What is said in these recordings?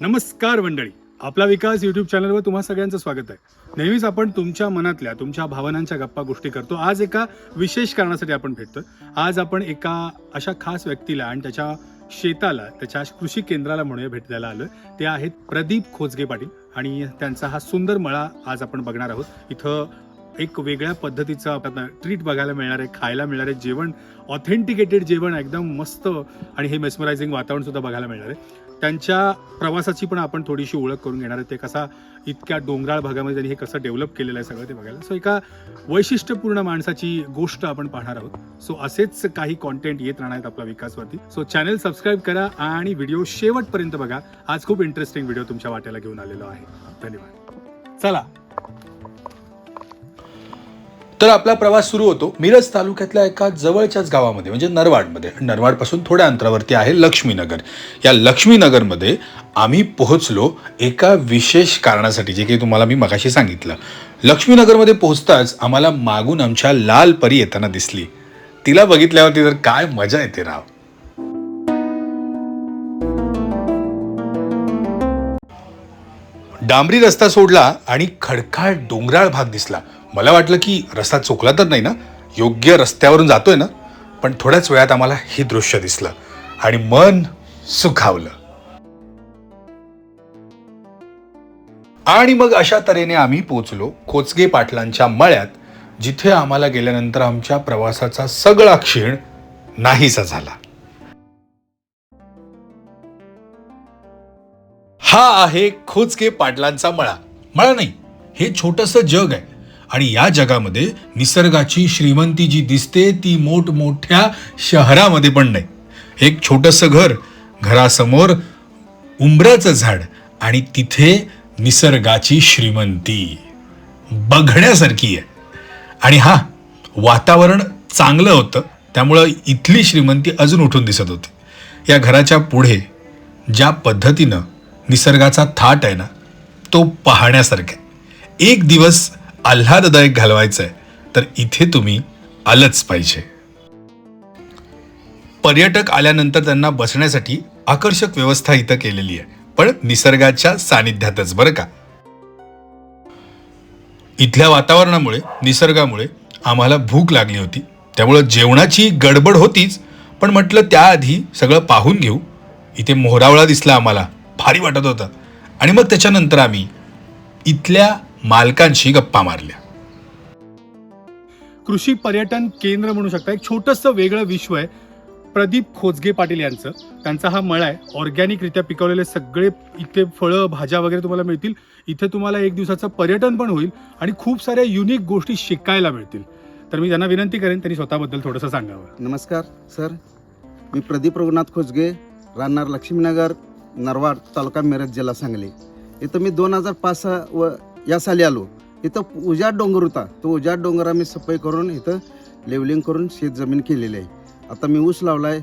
नमस्कार मंडळी. आपला विकास यूट्यूब चॅनलवर तुम्हा सगळ्यांचं स्वागत आहे. नेहमीच आपण तुमच्या मनातल्या तुमच्या भावनांच्या गप्पा गोष्टी करतो. आज एका विशेष कारणासाठी आपण भेटतो आज आपण एका अशा खास व्यक्तीला आणि त्याच्या शेताला त्याच्या कृषी केंद्राला म्हणूया भेट द्यायला आलोय. ते आहेत प्रदीप खोजगे पाटील आणि त्यांचा हा सुंदर मळा आज आपण बघणार आहोत. इथं एक वेगळ्या पद्धतीचं आपल्याला ट्रीट बघायला मिळणार आहे खायला मिळणार आहे जेवण ऑथेंटिकेटेड जेवण एकदम मस्त आणि हे मेस्मरायझिंग वातावरण सुद्धा बघायला मिळणार आहे. त्यांच्या प्रवासाची पण आपण थोडीशी ओळख करून घेणार आहे ते कसा इतक्या डोंगराळ भागामध्ये त्यांनी हे कसं डेव्हलप केलेलं आहे सगळं ते बघायला. सो एका वैशिष्ट्यपूर्ण माणसाची गोष्ट आपण पाहणार आहोत. सो असेच काही कॉन्टेंट येत राहणार आहेत आपला विकासवरती. सो चॅनल सबस्क्राईब करा आणि व्हिडिओ शेवटपर्यंत बघा. आज खूप इंटरेस्टिंग व्हिडिओ तुमच्या वाट्याला घेऊन आलेलो आहे. धन्यवाद. चला. तर आपला प्रवास सुरू होतो मिरज तालुक्यातल्या एका जवळच्याच गावामध्ये म्हणजे नरवाडमध्ये. नरवाडपासून थोड्या अंतरावरती आहे लक्ष्मीनगर. या लक्ष्मीनगरमध्ये आम्ही पोहोचलो एका विशेष कारणासाठी जे काही तुम्हाला मी मगाशी सांगितलं. लक्ष्मीनगरमध्ये पोहोचताच आम्हाला मागून आमच्या लाल परी येताना दिसली. तिला बघितल्यावरती तर काय मजा येते राव. डांबरी रस्ता सोडला आणि खडकाळ डोंगराळ भाग दिसला. मला वाटलं की रस्ता चुकला तर नाही ना? योग्य रस्त्यावरून जातोय ना? पण थोड्याच वेळात आम्हाला हे दृश्य दिसलं आणि मन सुखावलं. आणि मग अशा तऱ्हेने आम्ही पोचलो खोचगे पाटलांच्या मळ्यात जिथे आम्हाला गेल्यानंतर आमच्या प्रवासाचा सगळा क्षीण नाहीसा झाला. हा आहे खोचके पाटलांचा मळा. मळा नाही हे छोटस जग आहे. आणि या जगामध्ये निसर्गाची श्रीमंती जी दिसते ती मोठमोठ्या शहरामध्ये पण नाही. एक छोटंसं घर घरासमोर उंबराचं झाड आणि तिथे निसर्गाची श्रीमंती बघण्यासारखी आहे. आणि हा वातावरण चांगलं होतं त्यामुळं इथली श्रीमंती अजून उठून दिसत होती. या घराच्या पुढे ज्या पद्धतीनं निसर्गाचा थाट आहे ना तो पाहण्यासारखा आहे. एक दिवस आल्हाददायक घालवायचं आहे तर इथे तुम्ही आलंच पाहिजे. पर्यटक आल्यानंतर त्यांना बसण्यासाठी आकर्षक व्यवस्था इथं केलेली आहे पण निसर्गाच्या सानिध्यातच बरं का? इथल्या वातावरणामुळे निसर्गामुळे आम्हाला भूक लागली होती त्यामुळं जेवणाची गडबड होतीच पण म्हटलं त्याआधी सगळं पाहून घेऊ. इथे मोहरावळा दिसला आम्हाला भारी वाटत होता. आणि मग त्याच्यानंतर आम्ही इथल्या मालकांशी गप्पा मारल्या. कृषी पर्यटन केंद्र म्हणू शकता. एक छोटंसं वेगळं विश्व आहे. प्रदीप खोजगे पाटील यांचं. त्यांचा हा मळा आहे. ऑर्गॅनिकरित्या पिकवलेले सगळे इथे फळं भाज्या वगैरे तुम्हाला मिळतील. इथे तुम्हाला एक दिवसाचं पर्यटन पण होईल आणि खूप साऱ्या युनिक गोष्टी शिकायला मिळतील. तर मी त्यांना विनंती करेन त्यांनी स्वतःबद्दल थोडंसं सांगावं. नमस्कार सर. मी प्रदीप रघुनाथ खोजगे राहणार लक्ष्मीनगर नरवाड तालुका मिरज जिल्हा सांगली. इथं मी दोन हजार पाच सहा व या साली आलो. इथं उजाड डोंगर होता. तो उजाड डोंगर आम्ही सफाई करून इथं लेवलिंग करून शेत जमीन केलेली आहे. आता मी ऊस लावला आहे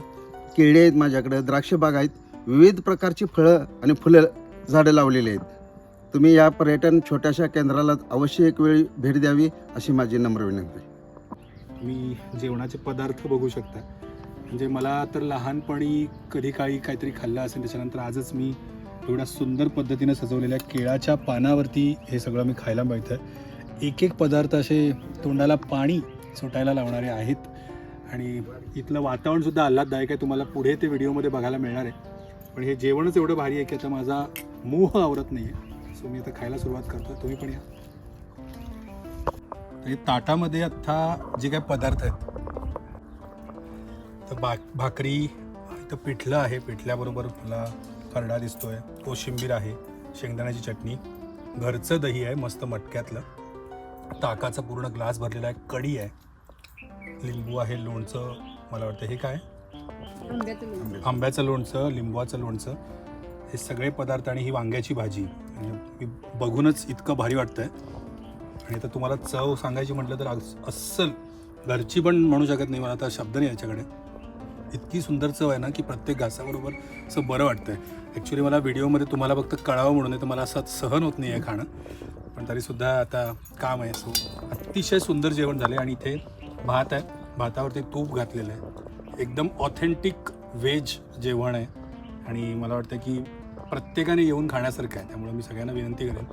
केळी आहेत माझ्याकडे द्राक्ष बाग आहेत. विविध प्रकारची फळं आणि फुलं झाडं लावलेली आहेत. तुम्ही या पर्यटन छोट्याशा केंद्राला अवश्य एक वेळी भेट द्यावी अशी माझी नम्र विनंती मी जेवणाचे पदार्थ बघू शकता. म्हणजे मला तर लहानपणी कधी काळी काहीतरी खाल्लं असेल त्याच्यानंतर आजच मी एवढ्या सुंदर पद्धतीनं सजवलेल्या केळाच्या पानावरती हे सगळं मी खायला मिळतं एक एक पदार्थ असे तोंडाला पाणी सुटायला लावणारे आहेत. आणि इथलं वातावरणसुद्धा आल्हाददायक आहे. तुम्हाला पुढे ते व्हिडिओमध्ये बघायला मिळणार आहे. पण हे जेवणच एवढं भारी आहे की आता माझा मोह आवरत नाही आहे सो मी आता खायला सुरुवात करतो तुम्ही पण या. तर हे ताटामध्ये आत्ता जे काही पदार्थ आहेत तर बा भाकरी इथं पिठलं आहे. पिठल्याबरोबर मला खरडा दिसतोय. कोशिंबीर आहे शेंगदाण्याची चटणी घरचं दही आहे मस्त मटक्यातलं. ताकाचा पूर्ण ग्लास भरलेला आहे कढी आहे. लिंबू आहे लोणचं मला वाटतं हे काय? आंब्याचं लोणचं. लिंबवाचं लोणचं. हे सगळे पदार्थ आणि ही वांग्याची भाजी. म्हणजे मी बघूनच इतकं भारी वाटतंय. आणि आता तुम्हाला चव सांगायची म्हटलं तर अस- अस्सल. घरची पण म्हणू शकत नाही मला आता शब्द नाही याच्याकडे. इतकी सुंदर चव आहे ना की प्रत्येक घासाबरोबर असं बरं वाटतं आहे ॲक्च्युली मला व्हिडिओमध्ये तुम्हाला फक्त कळावं म्हणून तर मला असं सहन होत नाही आहे खाणं. पण तरीसुद्धा आता काम आहे सो अतिशय सुंदर जेवण झालं आहे आणि इथे भात आहे. भातावरती तूप घातलेलं आहे. एकदम ऑथेंटिक व्हेज जेवण आहे. आणि मला वाटतं की प्रत्येकाने येऊन खाण्यासारखं आहे. त्यामुळे मी सगळ्यांना विनंती करेन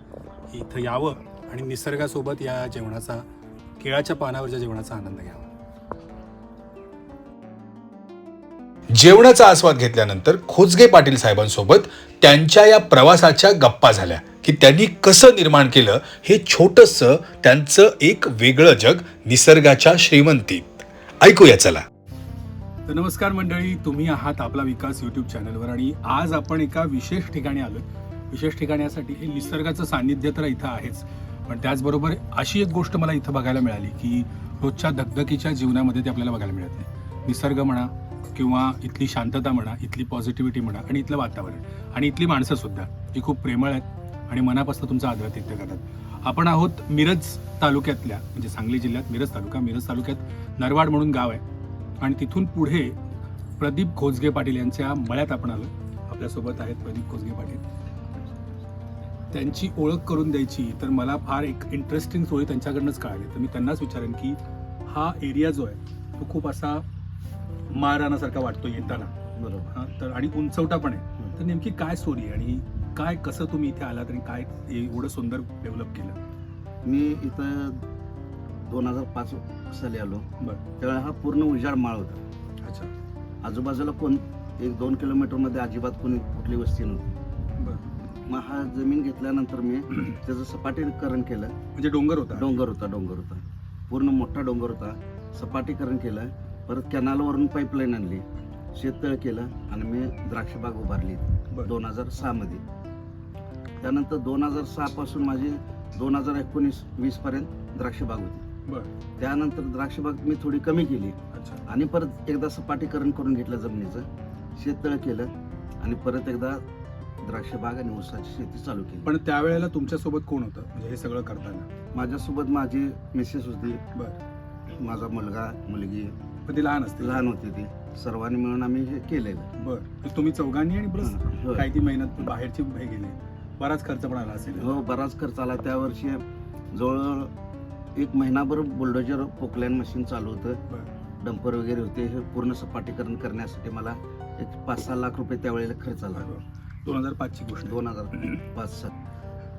की इथं यावं आणि निसर्गासोबत या जेवणाचा केळाच्या पानावरच्या जेवणाचा आनंद घ्यावा. जेवणाचा आस्वाद घेतल्यानंतर खोजगे पाटील साहेबांसोबत त्यांच्या या प्रवासाच्या गप्पा झाल्या की त्यांनी कसं निर्माण केलं हे छोटंसं त्यांचं एक वेगळं जग निसर्गाच्या श्रीमंतीत. ऐकूया चला. तर नमस्कार मंडळी तुम्ही आहात आपला विकास यूट्यूब चॅनलवर आणि आज आपण एका विशेष ठिकाणी आलो विशेष ठिकाणी यासाठी हे निसर्गाचं सान्निध्य तर इथं आहेच. पण त्याचबरोबर अशी एक गोष्ट मला इथं बघायला मिळाली की रोजच्या धगधकीच्या जीवनामध्ये ते आपल्याला बघायला मिळत नाही. निसर्ग म्हणा किंवा इथली शांतता म्हणा इथली पॉझिटिव्हिटी म्हणा आणि इथलं वातावरण आणि इथली माणसं सुद्धा जी खूप प्रेमळ आहेत आणि मनापासून तुमचं आदरातिथ्य करतात. आपण आहोत मिरज तालुक्यातल्या म्हणजे सांगली जिल्ह्यात मिरज तालुका मिरज तालुक्यात नरवाड म्हणून गाव आहे. आणि तिथून पुढे प्रदीप खोजगे पाटील यांच्या मळ्यात आपण आलो. आपल्यासोबत आहेत प्रदीप खोजगे पाटील. त्यांची ओळख करून द्यायची तर मला फार एक इंटरेस्टिंग स्टोरी त्यांच्याकडनंच कळाली. तर मी त्यांनाच विचारेन की हा एरिया जो आहे तो खूप असा मारानासारखा वाटतो येताना. बरोबर. हा तर आणि उंचवटा पण आहे. तर नेमकी काय स्टोरी आहे आणि काय कसं तुम्ही इथे आलात आणि काय एवढं सुंदर डेव्हलप केलं? मी इथं दोन हजार पाच साली आलो. बरं. त्यावेळेला हा पूर्ण उजाड माळ होता. अच्छा. आजूबाजूला कोण एक दोन किलोमीटरमध्ये अजिबात कोणी कुठली वस्ती नव्हती. बरं. मग हा जमीन घेतल्यानंतर मी त्याचं सपाटीकरण केलं. म्हणजे डोंगर होता? डोंगर होता डोंगर होता. पूर्ण मोठा डोंगर होता. सपाटीकरण केलं. परत कॅनालवरून पाईपलाईन आणली शेततळ केलं आणि मी द्राक्षबाग उभारली. दोन हजार सहामध्ये त्यानंतर दोन हजार सहापासून माझी दोन हजार एकोणीस वीसपर्यंत द्राक्षबाग होती. त्यानंतर द्राक्षबाग मी थोडी कमी केली आणि परत एकदा सपाटीकरण करून घेतलं जमिनीचं शेततळ केलं आणि परत एकदा द्राक्षबाग आणि ऊसाची शेती चालू केली. पण त्यावेळेला तुमच्यासोबत कोण होतं? म्हणजे हे सगळं करताना. माझ्यासोबत माझी मिसेस होती. बरं. माझा मुलगा मुलगी पण ती लहान असते लहान होती ती. सर्वांनी मिळून आम्ही हे केलेलं. बरं. तुम्ही चौघांनी आणि प्लस होय. काही ती मेहनत बाहेरची हे गेली? बराच खर्च पण आला असेल. हो बराच खर्च आला. त्या वर्षी जवळ एक महिनाभर बुलडोजर पोकलॅन मशीन चालू होतं. बरं. डंपर वगैरे होते. हे पूर्ण सपाटीकरण करण्यासाठी मला एक पाच सहा लाख रुपये त्यावेळेला खर्च आला. दोन हजार पाचची गोष्ट. आहे. दोन हजार पाच सात.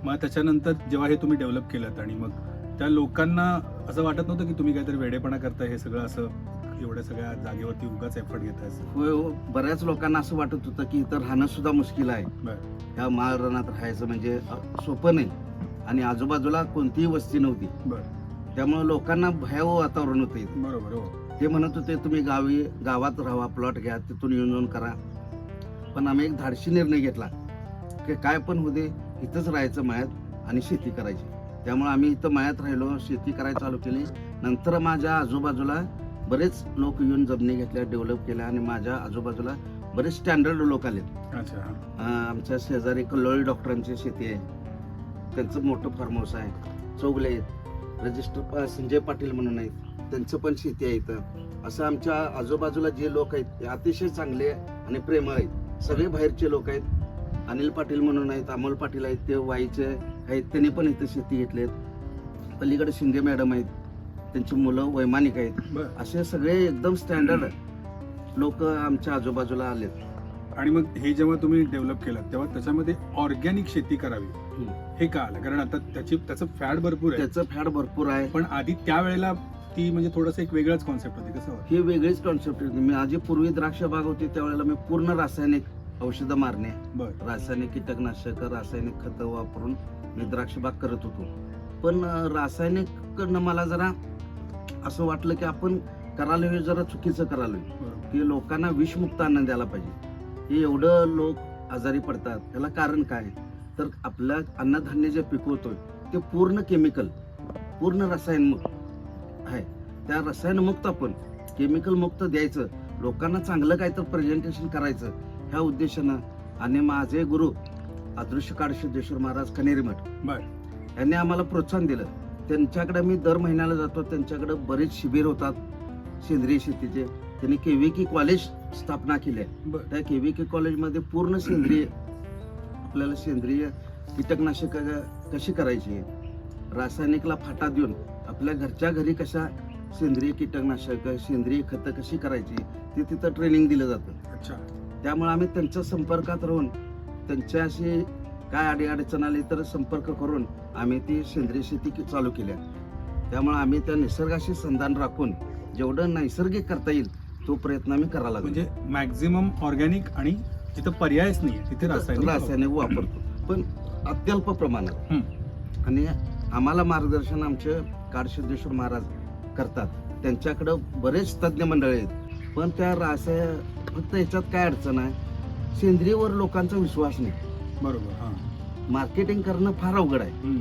मग त्याच्यानंतर जेव्हा हे तुम्ही डेव्हलप केलं आणि मग त्या लोकांना असं वाटत नव्हतं की तुम्ही काहीतरी वेडेपणा करताय हे सगळं असं एवढ्या सगळ्या जागेवरती उगाच एफर्ट घेताय असं होय हो बऱ्याच लोकांना असं वाटत होतं की इथं राहणं सुद्धा मुश्किल आहे. ह्या माळ रानात राहायचं म्हणजे सोपं नाही. आणि आजूबाजूला कोणतीही वस्ती नव्हती. त्यामुळे लोकांना भयावह वातावरण होतं बरोबर हो. ते म्हणत होते तुम्ही गावी गावात राहा प्लॉट घ्या तिथून येऊन जाऊन करा. पण आम्ही एक धाडशी निर्णय घेतला की काय पण होऊ दे इथंच राहायचं मळ्यात आणि शेती करायची. त्यामुळे आम्ही इथं मळ्यात राहिलो शेती करायला चालू केली. नंतर माझ्या आजूबाजूला बरेच लोक येऊन जमिनी घेतल्या डेव्हलप केल्या आणि माझ्या आजूबाजूला बरेच स्टँडर्ड लोक आले आमच्या शेजारी कल्लोळी डॉक्टरांची शेती आहे. त्यांचं मोठं फार्म हाऊस आहे. चौगले आहेत. रजिस्टर संजय पाटील म्हणून आहेत. त्यांचं पण शेती आहे इथं. असं आमच्या आजूबाजूला जे लोक आहेत ते अतिशय चांगले आणि प्रेमळ आहेत. सगळे बाहेरचे लोक आहेत. अनिल पाटील म्हणून आहेत अमोल पाटील आहेत ते वाईचे आहेत त्यांनी पण इथं शेती घेतली आहेत. पलीकडे शिंदे मॅडम आहेत. त्यांची मुलं वैमानिक आहेत. बरं. असे सगळे एकदम स्टँडर्ड लोक आमच्या आजूबाजूला आलेत. आणि मग हे जेव्हा तुम्ही डेव्हलप केलं तेव्हा त्याच्यामध्ये ऑर्गॅनिक शेती करावी. हम्म. हे का आलं? कारण आता त्याची त्याचं फॅट भरपूर आहे. त्याचं फॅड भरपूर आहे. पण आधी त्यावेळेला ती म्हणजे थोडंसं एक वेगळंच कॉन्सेप्ट होती कसं होतं? ही वेगळीच कॉन्सेप्ट होती. मी आधी पूर्वी द्राक्ष बाग होती त्यावेळेला मी पूर्ण रासायनिक औषधं मारणे. बरं. रासायनिक कीटकनाशक रासायनिक खतं वापरून मी द्राक्ष बाग करत होतो. पण अं, रासायनिक कडनं मला जरा असं वाटलं की आपण करायला हे जरा चुकीचं करायला की लोकांना विषमुक्त अन्न द्यायला पाहिजे. हे एवढं लोक आजारी पडतात. त्याला कारण काय? तर आपल्या अन्नधान्य जे पिकवतोय ते पूर्ण केमिकल पूर्ण रसायनमुक्त आहे. त्या रसायनमुक्त आपण केमिकल मुक्त द्यायचं. लोकांना चांगलं काय तर प्रेझेंटेशन करायचं. ह्या उद्देशानं आणि माझे गुरु अदृश्य काळशेश्वर महाराज कनेरी मठ बरं. यांनी आम्हाला प्रोत्साहन दिलं. त्यांच्याकडे मी दर महिन्याला जातो. त्यांच्याकडे बरेच शिबिर होतात सेंद्रिय शेतीचे. त्यांनी केविकी कॉलेज स्थापना केली आहे. त्या केविकी कॉलेजमध्ये पूर्ण सेंद्रिय आपल्याला सेंद्रिय कीटकनाशक कशी करायची? रासायनिकला फाटा देऊन आपल्या घरच्या घरी कशा सेंद्रिय कीटकनाशक सेंद्रिय खतं कशी करायची ते तिथं ट्रेनिंग दिलं जातं. अच्छा. त्यामुळे आम्ही त्यांच्या संपर्कात राहून त्यांच्याशी काय अडी अडचण आली तर संपर्क करून आम्ही ती सेंद्रिय शेती की- चालू केल्या त्यामुळे आम्ही त्या निसर्गाशी संधान राखून जेवढं नैसर्गिक करता येईल तो प्रयत्न आम्ही करायला म्हणजे मॅक्झिमम ऑर्गॅनिक आणि जिथं पर्यायच नाही तिथे रासायनिक रासायनिक वापरतो पण अत्यल्प प्रमाणात. आणि आम्हाला मार्गदर्शन आमचे काडसिद्धेश्वर महाराज करतात. त्यांच्याकडं बरेच तज्ज्ञ मंडळी आहेत. पण त्या रासाय फक्त याच्यात काय अडचण आहे? सेंद्रियवर लोकांचा विश्वास नाही. बरोबर हा. मार्केटिंग करणं फार अवघड आहे.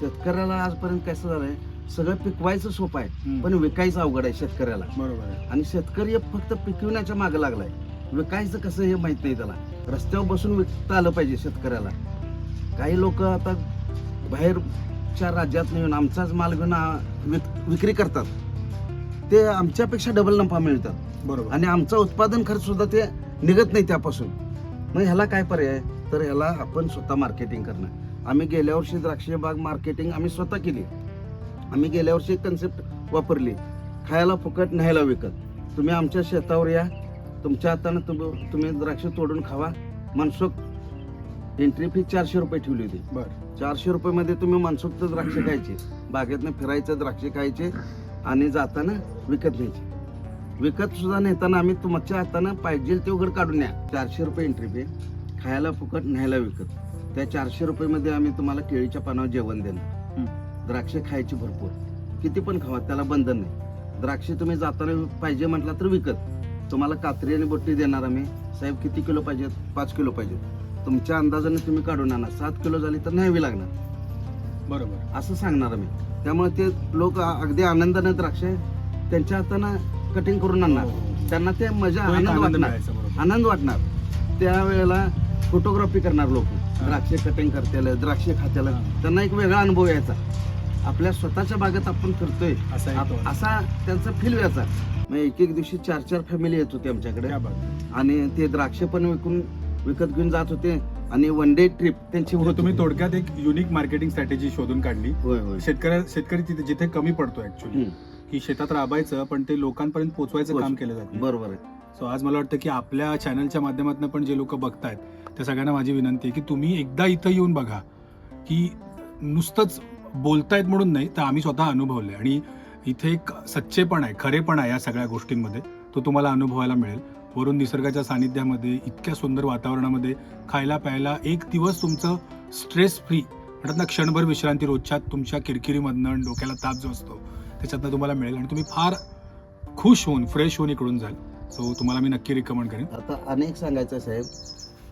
शेतकऱ्याला आजपर्यंत कसं झालंय सगळं पिकवायचं सोपं आहे. पण विकायचं अवघड आहे शेतकऱ्याला. बरोबर आहे. आणि शेतकरी फक्त पिकविण्याच्या मागे लागलाय. विकायचं कसं हे माहीत नाही त्याला. रस्त्यावर बसून विकता आलं पाहिजे शेतकऱ्याला. काही लोक आता बाहेरच्या राज्यात येऊन आमचाच माल घेऊन विक्री करतात. ते आमच्यापेक्षा डबल नफा मिळतात. बरोबर. आणि आमचा उत्पादन खर्च सुद्धा ते निघत नाही त्यापासून. मग ह्याला काय पर्याय? तर ह्याला आपण स्वतः मार्केटिंग करणं आम्ही गेल्या वर्षी द्राक्ष बाग मार्केटिंग आम्ही स्वतः केली. आम्ही गेल्या वर्षी एक कन्सेप्ट वापरली. खायला फुकट न्यायला विकत. तुम्ही आमच्या शेतावर या. तुमच्या हाताने तुम्ही तुम्ही द्राक्ष तोडून खावा. मनसोक्त एंट्री फी चारशे रुपये ठेवली होती. बर. चारशे रुपयेमध्ये तुम्ही मनसोक्त द्राक्ष खायचे. बागेतनं फिरायचं द्राक्ष खायचे आणि जाताना विकत न्यायचे विकत सुद्धा नेताना आम्ही तुमच्या हातानं पाहिजे ते उघड काढून न्या. चारशे रुपये एंट्री फी खायला फुकट न्यायला विकत. त्या चारशे रुपयेमध्ये आम्ही तुम्हाला केळीच्या पानावर जेवण देणार. द्राक्ष खायची भरपूर. किती पण खावा त्याला बंधन नाही. द्राक्ष तुम्ही जाताना पाहिजे म्हटलं तर विकत. तुम्हाला कात्री आणि बोटी देणार आम्ही. साहेब किती किलो पाहिजेत? पाच किलो पाहिजेत. तुमच्या अंदाजाने तुम्ही काढून आणा. सात किलो झाली तर न्यावी लागणार. बरोबर. असं सांगणार आम्ही. त्यामुळे ते लोक अगदी आनंदाने द्राक्ष त्यांच्या हातानं कटिंग करून आणणार. हो. त्यांना ते मजा आनंद वाटणार. आनंद वाटणार. त्यावेळेला फोटोग्राफी करणार लोक. द्राक्ष कटिंग करतेला द्राक्ष खात्याला. त्यांना एक वेगळा अनुभव यायचा. आपल्या स्वतःच्या बागेत आपण फिरतोय असा त्यांचा फील व्हायचा मग एक एक दिवशी चार चार फॅमिली येत होती आमच्याकडे. आणि ते द्राक्ष पण विकून विकत घेऊन जात होते. आणि वन डे ट्रिप त्यांची म्हणजे होत तुम्ही. थोडक्यात एक युनिक मार्केटिंग स्ट्रॅटेजी शोधून काढली. होय होय. शेतकऱ्या शेतकरी तिथे जिथे कमी पडतो ऍक्च्युली की शेतात राबायचं पण ते लोकांपर्यंत पोहोचवायचं काम केलं जातं बरोबर आहे. सो आज मला वाटतं की आपल्या चॅनलच्या माध्यमातून पण जे लोक बघतायत त्या सगळ्यांना माझी विनंती आहे की तुम्ही एकदा इथं येऊन बघा की नुसतंच बोलतायत म्हणून नाही तर आम्ही स्वतः अनुभवले आणि इथे एक सच्चेपण आहे खरेपण आहे या सगळ्या गोष्टींमध्ये. तो तुम्हाला अनुभवायला मिळेल. वरून निसर्गाच्या सानिध्यामध्ये इतक्या सुंदर वातावरणामध्ये खायला प्यायला एक दिवस तुमचं स्ट्रेस फ्री म्हणतात ना क्षणभर विश्रांती रोजच्या तुमच्या किरकिरीमधनं डोक्याला ताप जो असतो त्याच्यातनं तुम्हाला मिळेल. आणि तुम्ही फार खुश होऊन फ्रेश होऊन इकडून जाल. सो तुम्हाला मी नक्की रिकमेंड करेन. आता अनेक सांगायचं साहेब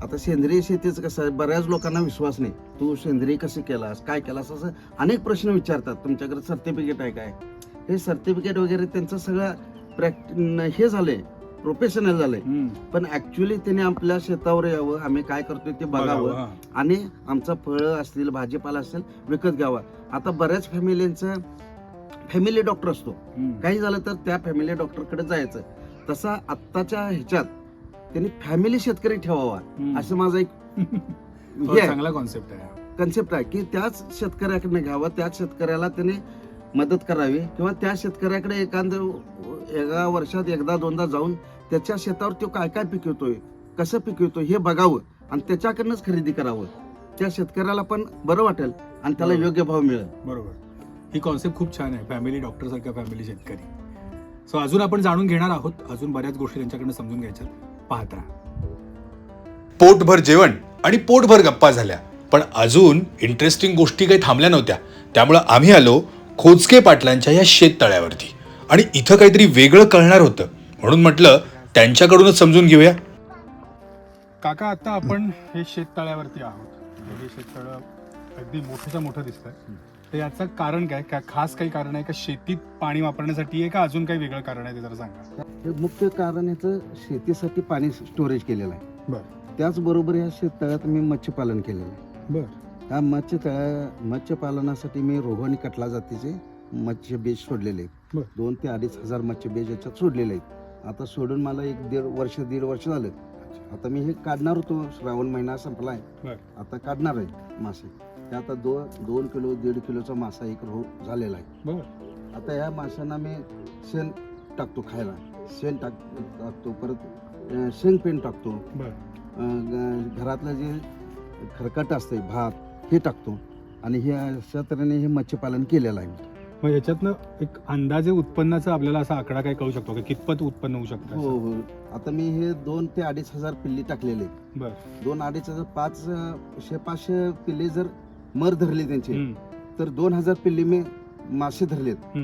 आता सेंद्रिय शेतीचं कसं आहे बऱ्याच लोकांना विश्वास नाही. तू सेंद्रिय कसं केलास काय केलास असं अनेक प्रश्न विचारतात. तुमच्याकडे सर्टिफिकेट आहे काय? हे सर्टिफिकेट वगैरे त्यांचं सगळं प्रॅक्ट हे झालंय प्रोफेशनल झालंय. पण ऍक्च्युली त्याने आपल्या शेतावर यावं आम्ही काय करतोय ते बघावं. आणि आमचा फळं असतील भाजीपाला असेल विकत घ्यावा. आता बऱ्याच फॅमिलींचं फॅमिली डॉक्टर असतो. काही झालं तर त्या फॅमिली डॉक्टरकडे जायचं. तसा आत्ताच्या ह्याच्यात त्यांनी फॅमिली शेतकरी ठेवावा. असं माझा एक चांगला कॉन्सेप्ट आहे. कन्सेप्ट आहे की त्याच शेतकऱ्याकडे घ्यावं त्याच शेतकऱ्याला त्याने मदत करावी किंवा त्या शेतकऱ्याकडे एखादं एका वर्षात एकदा दोनदा जाऊन त्याच्या शेतावर तो काय काय पिकवतोय कसं पिकवतोय हे बघावं आणि त्याच्याकडनंच खरेदी करावं. त्या शेतकऱ्याला पण बरं वाटेल आणि त्याला. योग्य भाव मिळेल. बरोबर. ही कॉन्सेप्ट खूप छान आहे. फॅमिली डॉक्टर सारखा फॅमिली शेतकरी. सो अजून आपण जाणून घेणार आहोत. अजून बऱ्याच गोष्टी त्यांच्याकडनं समजून घ्यायच्या पाहत राहा पोटभर जेवण आणि पोटभर गप्पा झाल्या. पण अजून इंटरेस्टिंग गोष्टी काही थांबल्या नव्हत्या. त्यामुळं आम्ही आलो खोचके पाटलांच्या या शेततळ्यावरती. आणि इथं काहीतरी वेगळं कळणार होतं. म्हणून म्हटलं त्यांच्याकडूनच समजून घेऊया. काका आता आपण हे शेततळ्यावरती आहोत. हे शेततळ अगदी मोठंच्या मोठं दिसतंय. तर याचं कारण काय? का खास काही कारण आहे? का शेतीत पाणी वापरण्यासाठी आहे? का अजून काही वेगळं कारण आहे ते जरा सांगा. हे मुख्य कारण ह्याचं शेतीसाठी पाणी स्टोरेज केलेलं आहे. बरं. त्याचबरोबर या शेततळ्यात मी मत्स्यपालन केलेलं आहे. बर. त्या मत्स्यतळ्या मत्स्यपालनासाठी मी रोहन कटला जातीचे मत्स्य बीज सोडलेले आहेत. बरं. दोन ते अडीच हजार मत्स्य बीज याच्यात सोडलेले आहेत. आता सोडून मला एक दीड वर्ष दीड वर्ष झालं आता मी हे काढणार होतो. श्रावण महिना संपलाय बरं. आता काढणार आहे मासे. ते आता दोन दोन किलो दीड किलोचा मासा एक रो झालेला आहे. बर. आता ह्या माशांना मी शेण टाकतो खायला. शेण टाक टाकतो परत अं, शेंगपेंड टाकतो. बर. अं, ग- घरातलं जे खरकट असते भात हे टाकतो. आणि हे अशा तऱ्हेने हे मत्स्यपालन केलेलं आहे मग याच्यातनं एक अंदाजे उत्पन्नाचा आपल्याला असा आकडा काय कळू शकतो का? कितपत उत्पन्न होऊ शकतं हो हो. आता मी हे दोन ते अडीच हजार पिल्ली टाकलेले आहेत. बर. दोन अडीच हजार पाच शे पाचशे पिल्ले जर मर धरले त्यांचे. तर दोन हजार पिल्ली मी मासे धरलेत.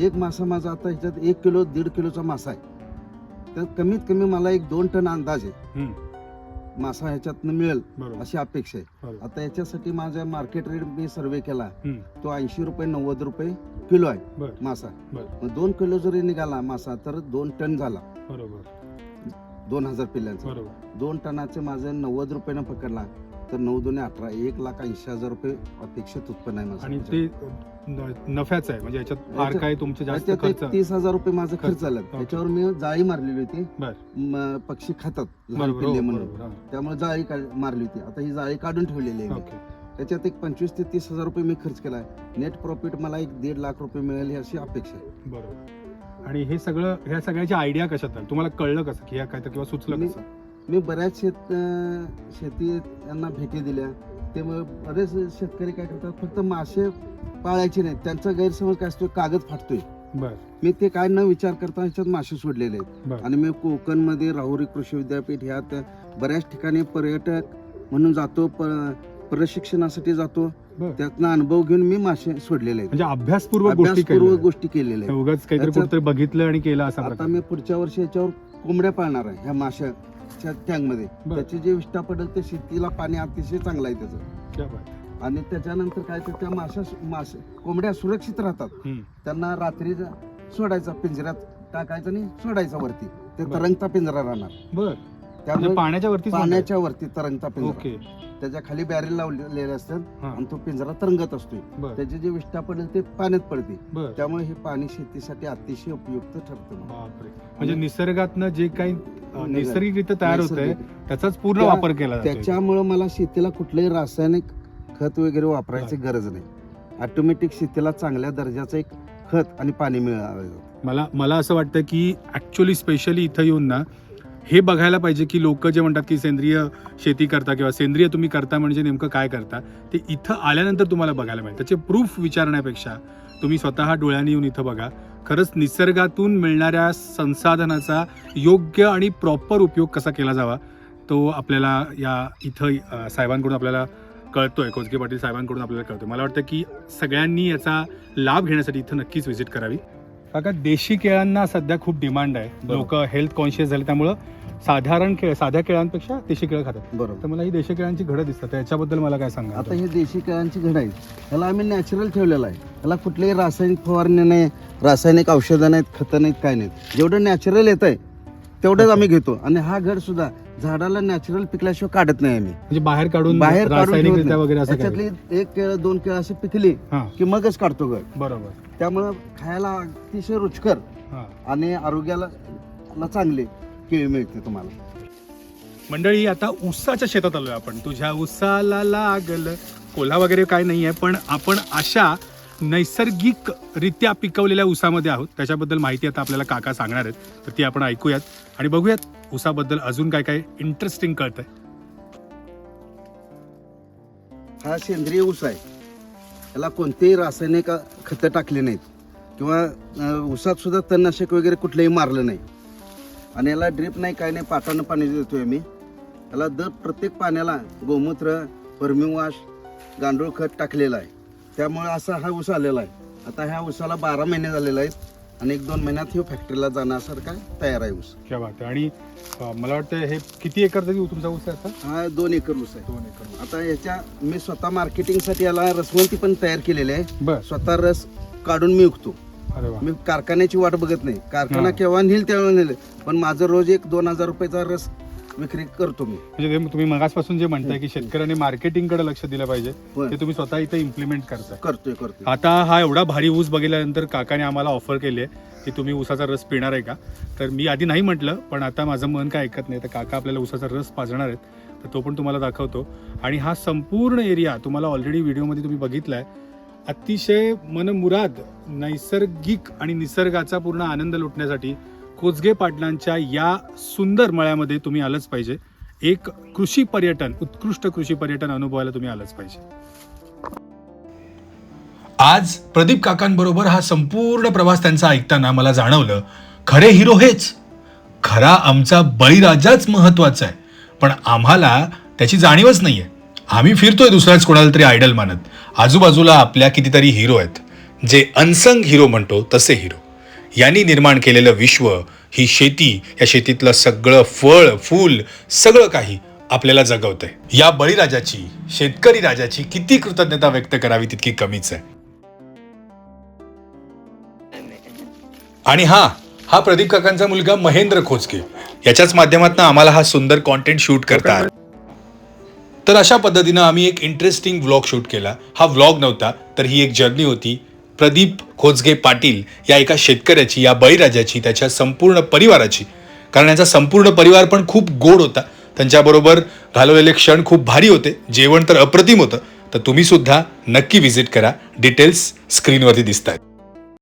एक मासा माझा आता ह्याच्यात एक किलो दीड किलोचा मासा आहे. तर कमीत कमी मला एक दोन टन अंदाज आहे. मासा ह्याच्यातनं मिळेल अशी अपेक्षा आहे. आता याच्यासाठी माझ्या मार्केट रेट मी सर्वे केला. तो ऐंशी रुपये नव्वद रुपये किलो आहे मासा. दोन किलो जरी निघाला मासा तर दोन टन झाला. दोन हजार पिल्ल्यांचा. दोन टनाचे माझं नव्वद रुपयानं पकडला. तर नऊ दोन्ही अठरा एक लाख ऐंशी हजार रुपये अपेक्षित उत्पन्न आहे माझं. आणि ते न- नफ्याचं आहे म्हणजे याच्यात फार याच्यात- काय तुमचे जास्त त्याच्यात एक खर्च तीस हजार रुपये माझा खर्च खर्च. आला. ओके. त्याच्यावर मी जाळी मारलेली होती. बर. म- पक्षी खातात लहान बरोबर पिल्ले हो, म्हणून. बरोबर, हा. त्यामुळे जाळी मारली होती. आता ही जाळी काढून ठेवलेली आहे मी. ओके. त्याच्यात एक पंचवीस ते तीस हजार रुपये मी खर्च केला नेट प्रॉफिट मला एक दीड लाख रुपये मिळेल ही अशी अपेक्षा आहे. बरोबर. आणि हे सगळं ह्या सगळ्याची आयडिया कशात आहे तुम्हाला कळलं कसं? की ह्या काय तर किंवा सुचलं मी- कसं? मी बऱ्याच शेत शेती यांना भेटी दिल्या. त्यामुळे बरेच शेतकरी काय करतात फक्त मासे पाळायचे नाहीत. त्यांचा गैरसमज काय असतो कागद फाटतोय. मी ते काय न विचार करता ह्याच्यात मासे सोडलेले आहेत. आणि मी कोकणमध्ये राहुरी कृषी विद्यापीठ ह्यात बऱ्याच ठिकाणी पर्यटक म्हणून जातो प्रशिक्षणासाठी जातो. त्यातनं अनुभव घेऊन मी मासे सोडलेले आहेत. म्हणजे अभ्यासपूर्वक गोष्टी अभ्यासपूर्वक गोष्टी केलेल्या आहेत. बघितलं आणि केलं असं आता मी पुढच्या वर्षी याच्यावर कोंबड्या पाळणार आहे ह्या माशाच्या टँकमध्ये बर. त्याची जे विष्ठा पडेल ते शेतीला पाणी अतिशय चांगलं आहे त्याचं. आणि त्याच्यानंतर काय तर त्या माशा मासे कोंबड्या सुरक्षित राहतात. त्यांना रात्री ज- सोडायचा पिंजऱ्यात टाकायचं आणि सोडायचा वरती. ते बर. तरंगता पिंजरा राहणार. बर. म्हणजे त्यामुळे पाण्याच्या वरती पाण्याच्या वरती तरंगता पिंजरा. ओके. त्याच्याखाली बॅरेल लावलेले असतात हा. आणि तो पिंजरा तरंगत असतोय. बर. त्याची जी विष्ठा पडेल ते पाण्यात पडते. बर. त्यामुळे हे पाणी शेतीसाठी अतिशय उपयुक्त ठरतं बापरे. म्हणजे निसर्गातनं जे काही. नैसर्गिकरित्या तयार होत आहे नैसर्गिक. त्याचाच पूर्ण त्या- वापर केला जातो त्याच्यामुळं मला शेतीला कुठलंही रासायनिक खत वगैरे वापरायची गरज नाही. ऑटोमॅटिक शेतीला चांगल्या दर्जाचं एक खत आणि पाणी मिळालं. मला मला असं वाटतं की ऍक्च्युली स्पेशली इथं येऊन ना हे बघायला पाहिजे की लोक जे म्हणतात की सेंद्रिय शेती करता किंवा सेंद्रिय तुम्ही करता म्हणजे नेमकं काय करता ते इथं आल्यानंतर तुम्हाला बघायला मिळेल त्याचे प्रूफ विचारण्यापेक्षा तुम्ही स्वतः डोळ्यांनी येऊन इथं बघा. खरंच निसर्गातून मिळणाऱ्या संसाधनाचा योग्य आणि प्रॉपर उपयोग कसा केला जावा तो आपल्याला या इथं साहेबांकडून आपल्याला कळतोय. कोचगे पाटील साहेबांकडून आपल्याला कळतोय. मला वाटतं की सगळ्यांनी याचा लाभ घेण्यासाठी इथं नक्कीच व्हिजिट करावी. काका देशी केळांना सध्या खूप डिमांड आहे. लोक हेल्थ कॉन्शियस झाले त्यामुळं साधारण केळ साध्या केळांपेक्षा देशी केळं खातात. तर बरोबर मला ही देशी केळांची घडं दिसतात. त्याच्याबद्दल मला काय सांगा आता हे देशी केळांची घड आहेत. ह्याला आम्ही नॅचरल ठेवलेलं आहे. ह्याला कुठलेही रासायनिक फवारणी नाही रासायनिक औषधं नाहीत खतं नाहीत काय नाहीत. जेवढं नॅचरल येत आहे तेवढंच आम्ही घेतो. आणि हा घड सुद्धा झाडाला नॅचरल पिकल्याशिवाय काढत नाही आम्ही. म्हणजे बाहेर काढून बाहेर काढून ठेवत रासायनिकरित्या नाही. वगैरे असं काय त्याच्यातली एक केळ दोन केळ अशी पिकली हा. की मगच काढतो घड. बरोबर. त्यामुळं खायला अतिशय रुचकर हा. आणि आरोग्याला ला चांगले केळी मिळते तुम्हाला. मंडळी आता ऊसाच्या शेतात आलोय आपण. तुझ्या ऊसाला लागल. कोल्हा वगैरे काय नाही आहे पण आपण अशा नैसर्गिक रित्या पिकवलेल्या ऊसामध्ये आहोत. त्याच्याबद्दल माहिती आता आपल्याला काका सांगणार आहेत. तर ती आपण ऐकूयात आणि बघूयात ऊसाबद्दल अजून काय काय इंटरेस्टिंग कळतंय. हा सेंद्रिय ऊस आहे. याला कोणतेही रासायनिक खतं टाकली नाहीत. किंवा ऊसातसुद्धा तणनाशक वगैरे कुठलंही मारलं नाही. आणि याला ड्रीप नाही काय नाही पाटानं पाणी देतोय मी याला दर प्रत्येक पाण्याला गोमूत्र वर्मिवाश गांडूळ खत टाकलेलं आहे. त्यामुळे असा हा ऊस आलेला आहे. आता ह्या ऊसाला बारा महिने झालेला आहेत. आणि एक दोन महिन्यात हे फॅक्टरीला जाण्यासारखा तयार आहे ऊस. क्या बात आहे. आणि अं, मला वाटतं हे किती एकरचा देऊ तुमचा ऊस आहे आता? हा दोन एकर ऊस आहे. दोन एकर आता याच्या मी स्वतः मार्केटिंगसाठी याला रसवंती पण तयार केलेली आहे. बर. स्वतः रस काढून मी अरे वा. मी कारखान्याची वाट बघत नाही. कारखाना हा. केव्हा नेल तेव्हा नेल पण माझं रोज एक दोन हजार रुपयाचा रस विक्री करतो मी. म्हणजे ते तुम्ही मगासपासून जे म्हणताय की शेतकऱ्यांनी मार्केटिंगकडे लक्ष दिलं पाहिजे होय. ते तुम्ही स्वतः इथे इम्प्लिमेंट करताय. करतोय करतोय. आता हा एवढा भारी ऊस बघितल्यानंतर काकाने आम्हाला ऑफर केली आहे की तुम्ही ऊसाचा रस पिणार आहे का? तर मी आधी नाही म्हटलं पण आता माझं मन काय ऐकत नाही. तर काका आपल्याला ऊसाचा रस पाजणार आहेत तर तो पण तुम्हाला दाखवतो. आणि हा संपूर्ण एरिया तुम्हाला ऑलरेडी व्हिडिओमध्ये तुम्ही बघितलाय. अतिशय मनमुराद नैसर्गिक आणि निसर्गाचा पूर्ण आनंद लुटण्यासाठी कोचगे पाटलांच्या या सुंदर मळ्यामध्ये तुम्ही आलंच पाहिजे. एक कृषी पर्यटन उत्कृष्ट कृषी पर्यटन अनुभवायला तुम्ही आलंच पाहिजे. आज प्रदीप काकांबरोबर हा संपूर्ण प्रवास त्यांचा ऐकताना मला जाणवलं खरे हिरो हेच. खरा आमचा बळीराजाच महत्त्वाचा आहे. पण आम्हाला त्याची जाणीवच नाहीये. आम्ही फिरतोय दुसऱ्याच कोणाला तरी आयडल मानत. आजूबाजूला आपल्या कितीतरी हिरो आहेत. जे अनसंग हिरो म्हणतो तसे हिरो. यांनी निर्माण केलेलं विश्व ही शेती या शेतीतलं सगळं फळ फूल सगळं काही आपल्याला जगवतंय. या बळीराजाची शेतकरी राजाची किती कृतज्ञता व्यक्त करावी तितकी कमीच आहे. आणि हा हा प्रदीप काकांचा मुलगा महेंद्र खोचके. याच्याच माध्यमातून आम्हाला हा सुंदर कॉन्टेंट शूट करता तर अशा पद्धतीनं आम्ही एक इंटरेस्टिंग व्लॉग शूट केला. हा व्लॉग नव्हता तर ही एक जर्नी होती. प्रदीप खोचगे पाटील या एका शेतकऱ्याची या बळीराजाची त्याच्या संपूर्ण परिवाराची. कारण याचा संपूर्ण परिवार पण खूप गोड होता. त्यांच्याबरोबर घालवलेले क्षण खूप भारी होते. जेवण तर अप्रतिम होतं. तर तुम्ही सुद्धा नक्की व्हिजिट करा. डिटेल्स स्क्रीनवरती दिसत आहेत